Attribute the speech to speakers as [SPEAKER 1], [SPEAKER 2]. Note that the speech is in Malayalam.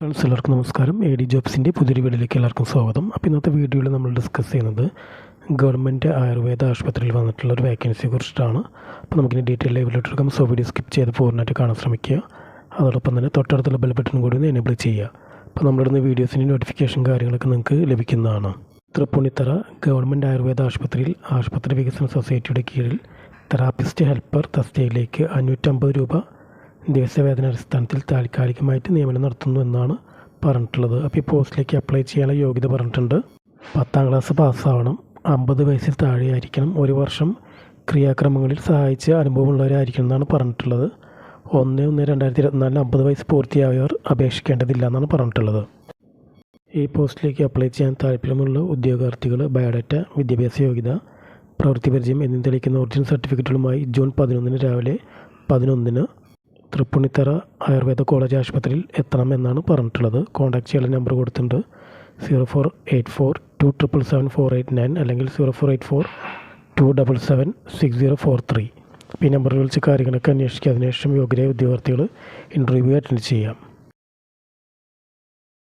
[SPEAKER 1] ഫ്രണ്ട്സ് എല്ലാവർക്കും നമസ്കാരം. എ ഡി ജോബ്സിന്റെ പുതിയൊരു വീഡിയോയിലേക്ക് എല്ലാവർക്കും സ്വാഗതം. അപ്പോൾ ഇന്നത്തെ വീഡിയോയിൽ നമ്മൾ ഡിസ്കസ് ചെയ്യുന്നത് ഗവൺമെന്റ് ആയുർവേദ ആശുപത്രിയിൽ വന്നിട്ടുള്ള ഒരു വേക്കൻസിയെ കുറിച്ചിട്ടാണ്. അപ്പോൾ നമുക്കിനി ഡീറ്റെയിൽ ലൈവിലോട്ട് എടുക്കാം. സോ വീഡിയോ സ്കിപ്പ് ചെയ്ത് പൂർണമായിട്ട് കാണാൻ ശ്രമിക്കുക. അതോടൊപ്പം തന്നെ തൊട്ടടുത്തുള്ള ബെൽ ബട്ടൺ കൂടി ഒന്ന് എനേബിൾ ചെയ്യുക. അപ്പോൾ നമ്മളിടുന്ന വീഡിയോസിന്റെ നോട്ടിഫിക്കേഷൻ കാര്യങ്ങളൊക്കെ നിങ്ങൾക്ക് ലഭിക്കുന്നതാണ്. തൃപ്പൂണിത്തറ ഗവൺമെന്റ് ആയുർവേദ ആശുപത്രിയിൽ ആശുപത്രി വികസന സൊസൈറ്റിയുടെ കീഴിൽ തെറാപ്പിസ്റ്റ് ഹെൽപ്പർ തസ്തികയിലേക്ക് അഞ്ഞൂറ്റമ്പത് രൂപ ദിവസവേതന അടിസ്ഥാനത്തിൽ താൽക്കാലികമായിട്ട് നിയമനം നടത്തുന്നു എന്നാണ് പറഞ്ഞിട്ടുള്ളത്. അപ്പോൾ ഈ പോസ്റ്റിലേക്ക് അപ്ലൈ ചെയ്യാനുള്ള യോഗ്യത പറഞ്ഞിട്ടുണ്ട്. പത്താം ക്ലാസ് പാസ്സാവണം. അമ്പത് വയസ്സിൽ താഴെയായിരിക്കണം. ഒരു വർഷം ക്രിയാക്രമങ്ങളിൽ സഹായിച്ച അനുഭവമുള്ളവരായിരിക്കണം എന്നാണ് പറഞ്ഞിട്ടുള്ളത്. ഒന്ന് ഒന്ന് രണ്ടായിരത്തി ഇരുപത്തിനാലിന് അമ്പത് വയസ്സ് പൂർത്തിയായവർ അപേക്ഷിക്കേണ്ടതില്ല എന്നാണ് പറഞ്ഞിട്ടുള്ളത്. ഈ പോസ്റ്റിലേക്ക് അപ്ലൈ ചെയ്യാൻ താല്പര്യമുള്ള ഉദ്യോഗാർത്ഥികൾ ബയോഡാറ്റ വിദ്യാഭ്യാസ യോഗ്യത പ്രവൃത്തി പരിചയം എന്നിവ തെളിയിക്കുന്ന ഒറിജിനൽ സർട്ടിഫിക്കറ്റുകളുമായി ജൂൺ പതിനൊന്നിന് രാവിലെ പതിനൊന്നിന് തൃപ്പൂണിത്തറ ആയുർവേദ കോളേജ് ആശുപത്രിയിൽ എത്തണം എന്നാണ് പറഞ്ഞിട്ടുള്ളത്. കോൺടാക്ട് ചെയ്യാനുള്ള നമ്പർ കൊടുത്തിട്ടുണ്ട്. Zero four eight four two triple seven four eight nine അല്ലെങ്കിൽ zero four eight four two double seven six zero four three ഈ നമ്പറിൽ വിളിച്ച് കാര്യങ്ങളൊക്കെ അന്വേഷിക്കുക. അതിനുശേഷം യോഗ്യരായ ഉദ്യോഗാർത്ഥികൾ ഇന്റർവ്യൂ അറ്റൻഡ് ചെയ്യാം.